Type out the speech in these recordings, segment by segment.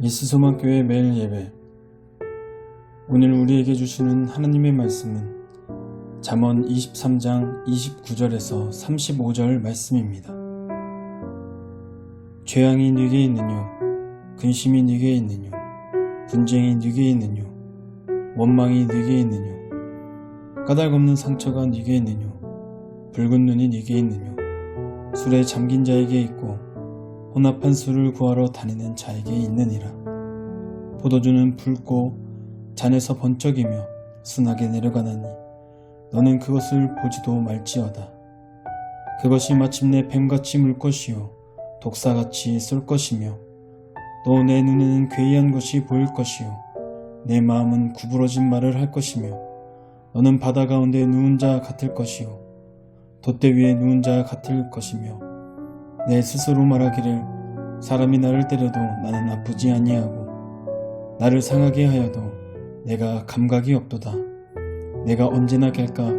예수소망교회 매일 예배. 오늘 우리에게 주시는 하나님의 말씀은 잠언 23장 29절에서 35절 말씀입니다. 죄악이 네게 있느뇨? 근심이 네게 있느뇨? 분쟁이 네게 있느뇨? 원망이 네게 있느뇨? 까닭없는 상처가 네게 있느뇨? 붉은 눈이 네게 있느뇨? 술에 잠긴 자에게 있고 혼합한 술을 구하러 다니는 자에게 있느니라. 포도주는 붉고 잔에서 번쩍이며 순하게 내려가나니 너는 그것을 보지도 말지어다. 그것이 마침내 뱀같이 물 것이요 독사같이 쏠 것이며 또 내 눈에는 괴이한 것이 보일 것이요 내 마음은 구부러진 말을 할 것이며 너는 바다 가운데 누운 자 같을 것이요 돛대 위에 누운 자 같을 것이며 내 스스로 말하기를 사람이 나를 때려도 나는 아프지 아니하고 나를 상하게 하여도 내가 감각이 없도다. 내가 언제나 갤까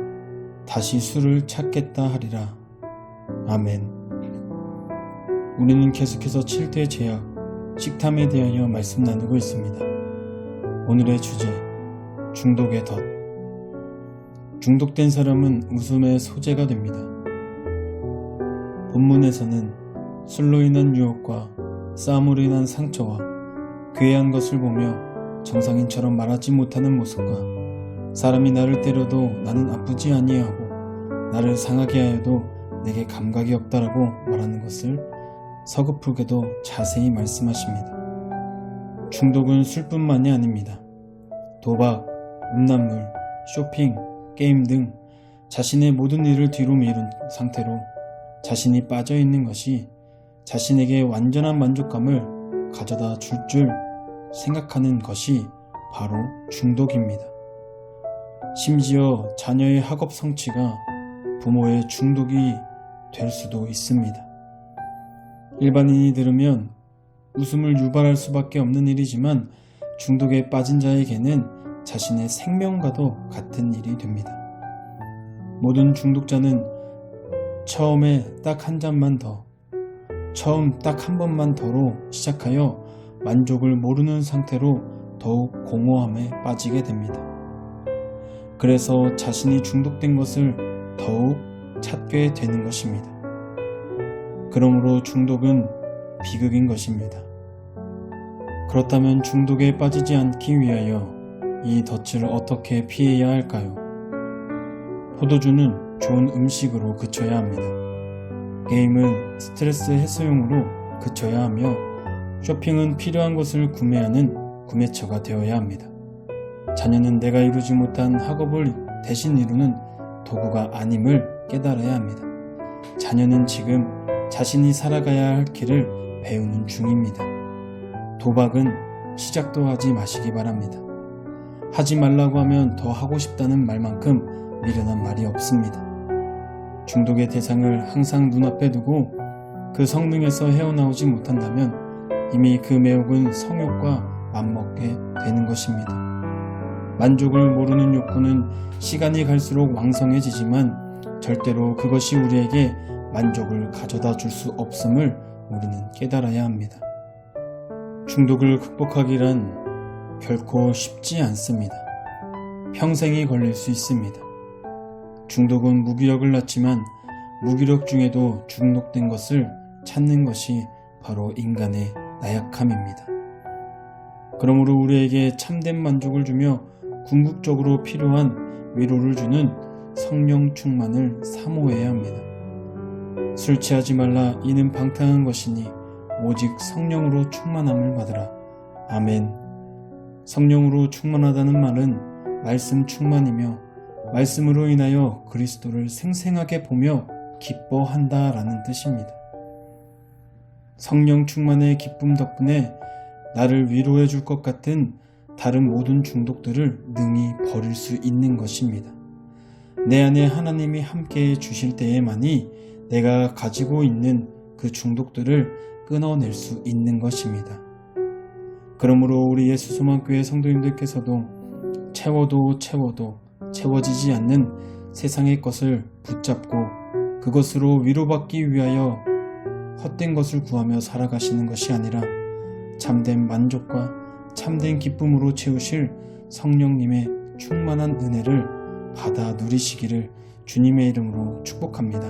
다시 술을 찾겠다 하리라. 아멘. 우리는 계속해서 7대 제약, 식탐에 대하여 말씀 나누고 있습니다. 오늘의 주제, 중독의 덫. 중독된 사람은 웃음의 소재가 됩니다. 본문에서는 술로 인한 유혹과 싸움으로 인한 상처와 괴한 것을 보며 정상인처럼 말하지 못하는 모습과 사람이 나를 때려도 나는 아프지 아니하고 나를 상하게 하여도 내게 감각이 없다라고 말하는 것을 서글프게도 자세히 말씀하십니다. 중독은 술뿐만이 아닙니다. 도박, 음란물, 쇼핑, 게임 등 자신의 모든 일을 뒤로 미룬 상태로 자신이 빠져 있는 것이 자신에게 완전한 만족감을 가져다 줄줄 생각하는 것이 바로 중독입니다. 심지어 자녀의 학업 성취가 부모의 중독이 될 수도 있습니다. 일반인이 들으면 웃음을 유발할 수밖에 없는 일이지만 중독에 빠진 자에게는 자신의 생명과도 같은 일이 됩니다. 모든 중독자는 처음에 딱 한 잔만 더, 처음 딱 한 번만 더로 시작하여 만족을 모르는 상태로 더욱 공허함에 빠지게 됩니다. 그래서 자신이 중독된 것을 더욱 찾게 되는 것입니다. 그러므로 중독은 비극인 것입니다. 그렇다면 중독에 빠지지 않기 위하여 이 덫을 어떻게 피해야 할까요? 포도주는 좋은 음식으로 그쳐야 합니다. 게임은 스트레스 해소용으로 그쳐야 하며 쇼핑은 필요한 것을 구매하는 구매처가 되어야 합니다. 자녀는 내가 이루지 못한 학업을 대신 이루는 도구가 아님을 깨달아야 합니다. 자녀는 지금 자신이 살아가야 할 길을 배우는 중입니다. 도박은 시작도 하지 마시기 바랍니다. 하지 말라고 하면 더 하고 싶다는 말만큼 미련한 말이 없습니다. 중독의 대상을 항상 눈앞에 두고 그 성능에서 헤어나오지 못한다면 이미 그 매혹은 성욕과 맞먹게 되는 것입니다. 만족을 모르는 욕구는 시간이 갈수록 왕성해지지만 절대로 그것이 우리에게 만족을 가져다 줄 수 없음을 우리는 깨달아야 합니다. 중독을 극복하기란 결코 쉽지 않습니다. 평생이 걸릴 수 있습니다. 중독은 무기력을 낳지만 무기력 중에도 중독된 것을 찾는 것이 바로 인간의 나약함입니다. 그러므로 우리에게 참된 만족을 주며 궁극적으로 필요한 위로를 주는 성령 충만을 사모해야 합니다. 술 취하지 말라 이는 방탕한 것이니 오직 성령으로 충만함을 받으라. 아멘. 성령으로 충만하다는 말은 말씀 충만이며 말씀으로 인하여 그리스도를 생생하게 보며 기뻐한다 라는 뜻입니다. 성령 충만의 기쁨 덕분에 나를 위로해 줄 것 같은 다른 모든 중독들을 능히 버릴 수 있는 것입니다. 내 안에 하나님이 함께 해 주실 때에만이 내가 가지고 있는 그 중독들을 끊어낼 수 있는 것입니다. 그러므로 우리 예수 소망교회 성도님들께서도 채워도 채워도 채워지지 않는 세상의 것을 붙잡고 그것으로 위로받기 위하여 헛된 것을 구하며 살아가시는 것이 아니라 참된 만족과 참된 기쁨으로 채우실 성령님의 충만한 은혜를 받아 누리시기를 주님의 이름으로 축복합니다.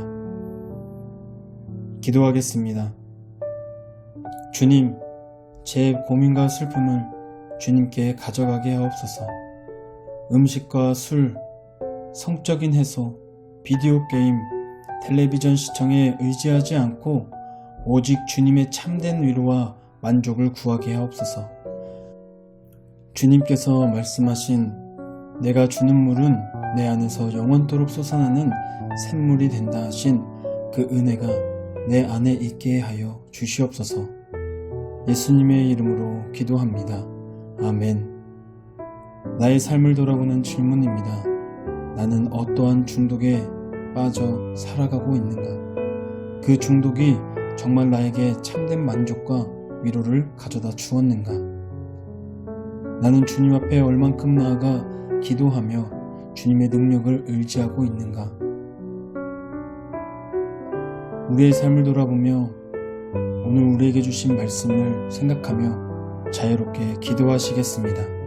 기도하겠습니다. 주님, 제 고민과 슬픔을 주님께 가져가게 하옵소서. 음식과 술, 성적인 해소, 비디오 게임, 텔레비전 시청에 의지하지 않고 오직 주님의 참된 위로와 만족을 구하게 하옵소서. 주님께서 말씀하신 내가 주는 물은 내 안에서 영원토록 솟아나는 샘물이 된다 하신 그 은혜가 내 안에 있게 하여 주시옵소서. 예수님의 이름으로 기도합니다. 아멘. 나의 삶을 돌아보는 질문입니다. 나는 어떠한 중독에 빠져 살아가고 있는가? 그 중독이 정말 나에게 참된 만족과 위로를 가져다 주었는가? 나는 주님 앞에 얼만큼 나아가 기도하며 주님의 능력을 의지하고 있는가? 우리의 삶을 돌아보며 오늘 우리에게 주신 말씀을 생각하며 자유롭게 기도하시겠습니다.